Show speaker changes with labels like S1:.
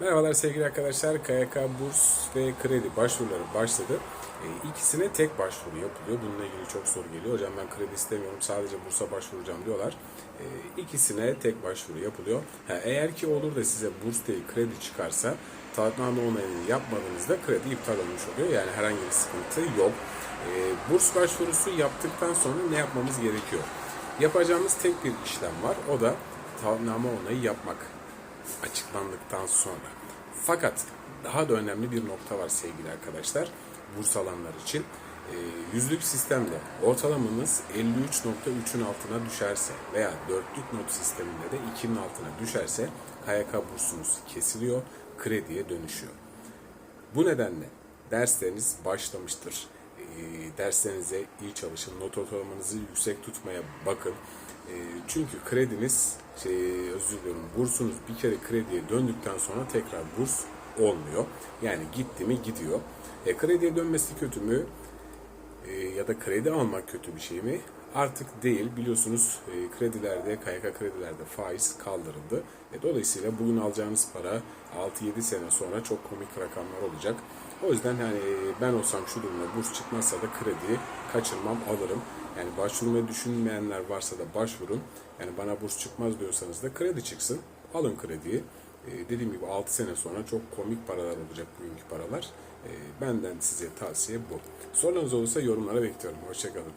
S1: Merhabalar sevgili arkadaşlar. KYK burs ve kredi başvuruları başladı. E, İkisine tek başvuru yapılıyor. Bununla ilgili çok soru geliyor. Hocam ben kredi istemiyorum sadece bursa başvuracağım diyorlar. E, İkisine tek başvuru yapılıyor. Eğer ki olur da size burs değil kredi çıkarsa taahhütname onayını yapmadığınızda kredi iptal olmuş oluyor. Yani herhangi bir sıkıntı yok. E, Burs başvurusu yaptıktan sonra ne yapmamız gerekiyor? Yapacağımız tek bir işlem var. O da taahhütname onayı yapmak açıklandıktan sonra. Fakat daha da önemli bir nokta var sevgili arkadaşlar. Burs alanlar için. E, yüzlük sistemde ortalamanız 53.3'ün altına düşerse veya dörtlük not sisteminde de 2'nin altına düşerse KYK bursunuz kesiliyor, krediye dönüşüyor. Bu nedenle dersleriniz başlamıştır. E, derslerinize iyi çalışın, not ortalamanızı yüksek tutmaya bakın. E, çünkü krediniz, şey, özür diliyorum, bursunuz bir kere krediye döndükten sonra tekrar burs olmuyor. Yani gitti mi gidiyor. E, krediye dönmesi kötü mü? E, ya da kredi almak kötü bir şey mi? Artık değil. Biliyorsunuz e, kredilerde, KYK kredilerde faiz kaldırıldı. E, dolayısıyla bugün alacağınız para 6-7 sene sonra çok komik rakamlar olacak. O yüzden hani ben olsam şu durumda burs çıkmazsa da krediyi kaçırmam alırım. Yani başvurmayı düşünmeyenler varsa da başvurun. Yani bana burs çıkmaz diyorsanız da kredi çıksın. Alın krediyi. E, dediğim gibi 6 sene sonra çok komik paralar olacak bugünkü paralar. E, benden size tavsiye bu. Sorularınız olursa yorumlara bekliyorum. Hoşçakalın.